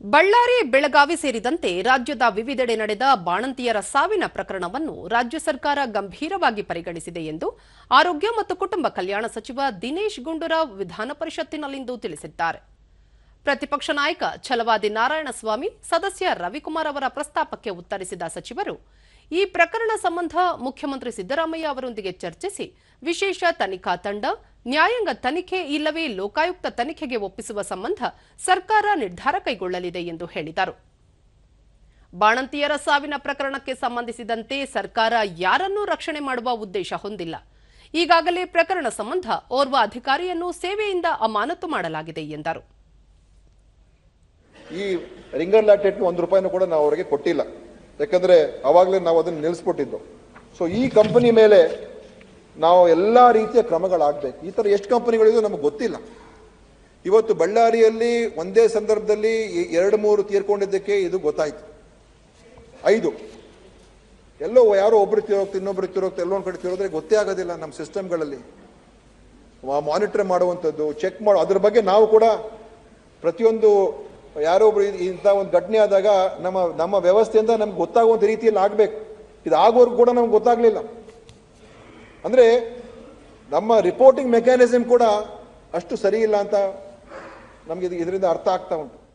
ಬಳ್ಳಾರಿ, ಬೆಳಗಾವಿ ಸೇರಿದಂತೆ ರಾಜ್ಯದ ವಿವಿಧೆಡೆ ನಡೆದ ಬಾಣಂತಿಯರ ಸಾವಿನ ಪ್ರಕರಣವನ್ನು ರಾಜ್ಯ ಸರ್ಕಾರ ಗಂಭೀರವಾಗಿ ಪರಿಗಣಿಸಿದೆ ಎಂದು ಆರೋಗ್ಯ ಮತ್ತು ಕುಟುಂಬ ಕಲ್ಯಾಣ ಸಚಿವ ದಿನೇಶ್ ಗುಂಡೂರಾವ್ ವಿಧಾನ ಪರಿಷತ್ತಿನಲ್ಲಿಂದು ತಿಳಿಸಿದ್ದಾರೆ. ಪ್ರತಿಪಕ್ಷ ನಾಯಕ ಛಲವಾದಿ ನಾರಾಯಣಸ್ವಾಮಿ, ಸದಸ್ಯ ರವಿಕುಮಾರ್ ಅವರ ಪ್ರಸ್ತಾಪಕ್ಕೆ ಉತ್ತರಿಸಿದ ಸಚಿವರು, ಈ ಪ್ರಕರಣ ಸಂಬಂಧ ಮುಖ್ಯಮಂತ್ರಿ ಸಿದ್ದರಾಮಯ್ಯ ಅವರೊಂದಿಗೆ ಚರ್ಚಿಸಿ ವಿಶೇಷ ತನಿಖಾ ತಂಡ ನ್ಯಾಯಾಂಗ ತನಿಖೆ ಇಲ್ಲವೇ ಲೋಕಾಯುಕ್ತ ತನಿಖೆಗೆ ಒಪ್ಪಿಸುವ ಸಂಬಂಧ ಸರ್ಕಾರ ನಿರ್ಧಾರ ಕೈಗೊಳ್ಳಲಿದೆ ಎಂದು ಹೇಳಿದರು. ಬಾಣಂತಿಯರ ಸಾವಿನ ಪ್ರಕರಣಕ್ಕೆ ಸಂಬಂಧಿಸಿದಂತೆ ಸರ್ಕಾರ ಯಾರನ್ನೂ ರಕ್ಷಣೆ ಮಾಡುವ ಉದ್ದೇಶ ಹೊಂದಿಲ್ಲ. ಈಗಾಗಲೇ ಪ್ರಕರಣ ಸಂಬಂಧ ಓರ್ವ ಅಧಿಕಾರಿಯನ್ನು ಸೇವೆಯಿಂದ ಅಮಾನತು ಮಾಡಲಾಗಿದೆ ಎಂದರು. ಈ ರಿಂಗರ್ ಲ್ಯಾಟೆಟ್ ಒಂದು ರೂಪಾಯಿನೂ ಕೂಡ ನಾವು ಅವರಿಗೆ ಕೊಟ್ಟಿಲ್ಲ. ಯಾಕಂದ್ರೆ ಅವಾಗಲೇ ನಾವು ಅದನ್ನು ನಿಲ್ಲಿಸ್ಬಿಟ್ಟಿದ್ದು. ಸೊ ಈ ಕಂಪನಿ ಮೇಲೆ ನಾವು ಎಲ್ಲ ರೀತಿಯ ಕ್ರಮಗಳಾಗಬೇಕು. ಈ ಥರ ಎಷ್ಟು ಕಂಪನಿಗಳಿದೆ ನಮಗೆ ಗೊತ್ತಿಲ್ಲ. ಇವತ್ತು ಬಳ್ಳಾರಿಯಲ್ಲಿ ಒಂದೇ ಸಂದರ್ಭದಲ್ಲಿ ಎರಡು ಮೂರು ತೀರ್ಕೊಂಡಿದ್ದಕ್ಕೆ ಇದು ಗೊತ್ತಾಯಿತು. ಐದು. ಎಲ್ಲೋ ಯಾರೋ ಒಬ್ಬರು ತಿರೋಗ್ತು ಇನ್ನೊಬ್ರು ತಿರೋಗ್ತು ಎಲ್ಲೊಂದು ಕಡೆ ತಿರೋದ್ರೆ ಗೊತ್ತೇ ಆಗೋದಿಲ್ಲ ನಮ್ಮ ಸಿಸ್ಟಮ್ಗಳಲ್ಲಿ. ಮಾನಿಟರ್ ಮಾಡುವಂಥದ್ದು, ಚೆಕ್ ಮಾಡೋ, ಅದ್ರ ಬಗ್ಗೆ ನಾವು ಕೂಡ ಪ್ರತಿಯೊಂದು ಯಾರೋ ಒಬ್ರು ಇಂಥ ಒಂದು ಘಟನೆ ಆದಾಗ ನಮ್ಮ ನಮ್ಮ ವ್ಯವಸ್ಥೆಯಿಂದ ನಮ್ಗೆ ಗೊತ್ತಾಗುವಂಥ ರೀತಿಯಲ್ಲಿ ಆಗಬೇಕು. ಇದು ಆಗೋರ್ಗು ಕೂಡ ನಮ್ಗೆ ಗೊತ್ತಾಗ್ಲಿಲ್ಲ. ಅಂದ್ರೆ ನಮ್ಮ ರಿಪೋರ್ಟಿಂಗ್ ಮೆಕ್ಯಾನಿಸಮ್ ಕೂಡ ಅಷ್ಟು ಸರಿ ಇಲ್ಲ ಅಂತ ನಮಗೆ ಇದರಿಂದ ಅರ್ಥ ಆಗ್ತಾ ಉಂಟು.